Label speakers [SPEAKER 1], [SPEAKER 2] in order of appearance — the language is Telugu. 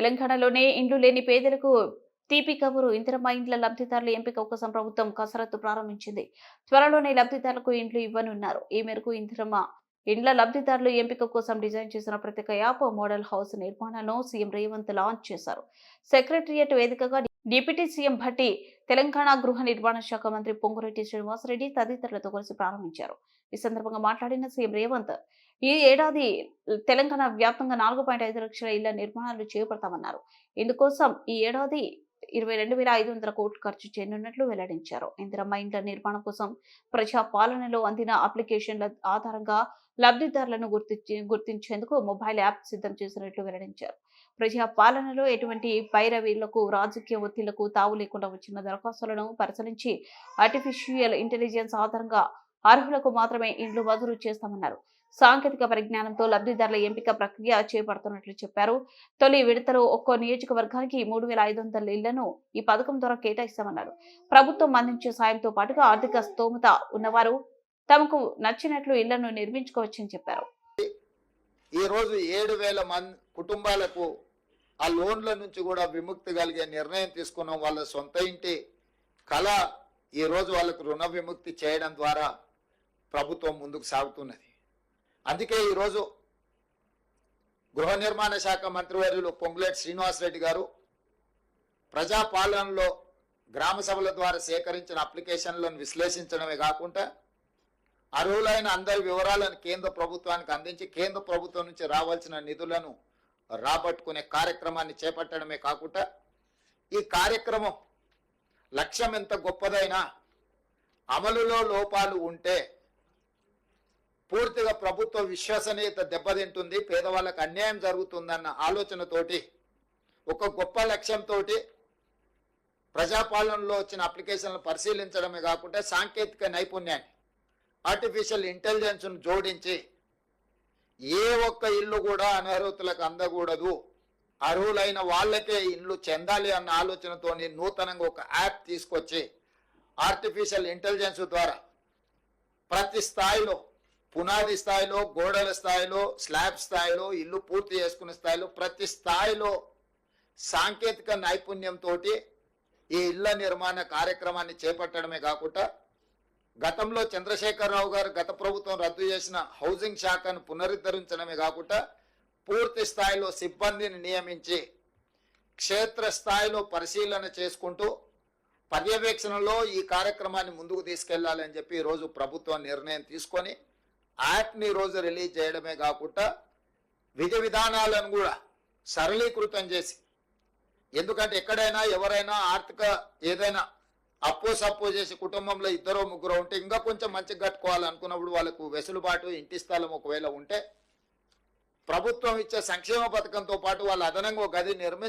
[SPEAKER 1] తెలంగాణలోనే ఇండ్లు లేని పేదలకు తీపి కబురు ఇందిరమ్మ ఇండ్ల లబ్ధిదారుల ఎంపిక కోసం ప్రభుత్వం కసరత్తు ప్రారంభించింది. త్వరలోనే లబ్ధిదారులకు ఇండ్లు ఇవ్వనున్నారు. ఈ మేరకు ఇందిరమ్మ ఇండ్ల లబ్ధిదారుల ఎంపిక కోసం డిజైన్ చేసిన ప్రత్యేక యాప్ మోడల్ హౌస్ నిర్మాణాలను సీఎం రేవంత్ లాంచ్ చేశారు. సెక్రటరియట్ వేదికగా డిప్యూటీ సీఎం భట్టి తెలంగాణ గృహ నిర్మాణ శాఖ మంత్రి పొంగురెడ్డి శ్రీనివాసరెడ్డి తదితరులతో కలిసి ప్రారంభించారు. ఈ సందర్భంగా మాట్లాడిన సీఎం రేవంత్ ఈ ఏడాది తెలంగాణ వ్యాప్తంగా నాలుగు పాయింట్ ఐదు లక్షల ఇళ్ళ నిర్మాణాలు చేపడతామన్నారు. ఇందుకోసం ఈ ఏడాది ఇరవై రెండు వేల ఐదు వందల కోట్లు ఖర్చు చేయనున్నట్లు వెల్లడించారు. ఇందిరమ్మ ఇండ్ల నిర్మాణం కోసం ప్రజా పాలనలో అందిన అప్లికేషన్ల ఆధారంగా లబ్ధిదారులను గుర్తించి గుర్తించేందుకు మొబైల్ యాప్ సిద్ధం చేసినట్లు వెల్లడించారు. ప్రజా పాలనలో ఎటువంటి పైరవీలకు రాజకీయ ఒత్తిళ్ళకు తావు లేకుండా వచ్చిన దరఖాస్తులను పరిశీలించి ఆర్టిఫిషియల్ ఇంటెలిజెన్స్ ఆధారంగా అర్హులకు మాత్రమే ఇండ్లు మంజూరు చేస్తామన్నారు. సాంకేతిక పరిజ్ఞానంతో లబ్ధిదారుల ఎంపిక ప్రక్రియ చేపడుతున్నట్లు చెప్పారు. తొలి విడతలో ఒక్కో నియోజకవర్గానికి మూడు వేల ఐదు వందల ఇళ్ళను ఈ పథకం ద్వారా కేటాయిస్తామన్నారు. ప్రభుత్వం అందించే సాయంతో పాటుగా ఆర్థిక స్తోమత ఉన్నవారు తమకు నచ్చినట్లు ఇళ్ళను నిర్మించుకోవచ్చని చెప్పారు.
[SPEAKER 2] ఈ రోజు ఏడు వేల మంది కుటుంబాలకు ఆ లోన్ల నుంచి కూడా విముక్తి కలిగే నిర్ణయం తీసుకున్నాం. వాళ్ళ సొంత ఇంటి కళ ఈ రోజు వాళ్ళకు రుణ విముక్తి చేయడం ద్వారా ప్రభుత్వం ముందుకు సాగుతున్నది. అందుకే ఈరోజు గృహ నిర్మాణ శాఖ మంత్రివర్యులు పొంగులేటి శ్రీనివాసరెడ్డి గారు ప్రజాపాలనలో గ్రామ సభల ద్వారా సేకరించిన అప్లికేషన్లను విశ్లేషించడమే కాకుండా అర్హులైన అందరి వివరాలను కేంద్ర ప్రభుత్వానికి అందించి కేంద్ర ప్రభుత్వం నుంచి రావాల్సిన నిధులను రాబట్టుకునే కార్యక్రమాన్ని చేపట్టడమే కాకుండా ఈ కార్యక్రమం లక్ష్యం ఎంత గొప్పదైనా అమలులో లోపాలు ఉంటే పూర్తిగా ప్రభుత్వ విశ్వసనీయత దెబ్బతింటుంది. పేదవాళ్ళకు అన్యాయం జరుగుతుందన్న ఆలోచనతోటి ఒక గొప్ప లక్ష్యంతో ప్రజాపాలనలో వచ్చిన అప్లికేషన్లు పరిశీలించడమే కాకుండా సాంకేతిక నైపుణ్యాన్ని ఆర్టిఫిషియల్ ఇంటెలిజెన్స్ను జోడించి ఏ ఒక్క ఇల్లు కూడా అనర్హతలకు అందకూడదు. అర్హులైన వాళ్ళకే ఇల్లు చెందాలి అన్న ఆలోచనతో నూతనంగా ఒక యాప్ తీసుకొచ్చి ఆర్టిఫిషియల్ ఇంటెలిజెన్స్ ద్వారా ప్రతి స్థాయిలో పునాది స్థాయిలో గోడల స్థాయిలో స్లాబ్ స్థాయిలో ఇల్లు పూర్తి చేసుకునే స్థాయిలో ప్రతి స్థాయిలో సాంకేతిక నైపుణ్యంతో ఈ ఇళ్ళ నిర్మాణ కార్యక్రమాన్ని చేపట్టడమే కాకుండా గతంలో చంద్రశేఖరరావు గారు గత ప్రభుత్వం రద్దు చేసిన హౌసింగ్ శాఖను పునరుద్ధరించడమే కాకుండా పూర్తి స్థాయిలో సిబ్బందిని నియమించి క్షేత్ర స్థాయిలో పరిశీలన చేసుకుంటూ పర్యవేక్షణలో ఈ కార్యక్రమాన్ని ముందుకు తీసుకెళ్ళాలని చెప్పి ఈరోజు ప్రభుత్వం నిర్ణయం తీసుకొని యాక్ట్ని రోజు రిలీజ్ చేయడమే కాకుండా విధి విధానాలను కూడా సరళీకృతం చేసి ఎందుకంటే ఎక్కడైనా ఎవరైనా ఆర్థిక ఏదైనా అప్పు సప్పు చేసి కుటుంబంలో ఇద్దరు ముగ్గురు ఉంటే ఇంకా కొంచెం మంచిగా కట్టుకోవాలనుకున్నప్పుడు వాళ్ళకు వెసులుబాటు ఇంటి స్థలం ఒకవేళ ఉంటే ప్రభుత్వం ఇచ్చే సంక్షేమ పథకంతో పాటు వాళ్ళు అదనంగా ఒక గది నిర్మించి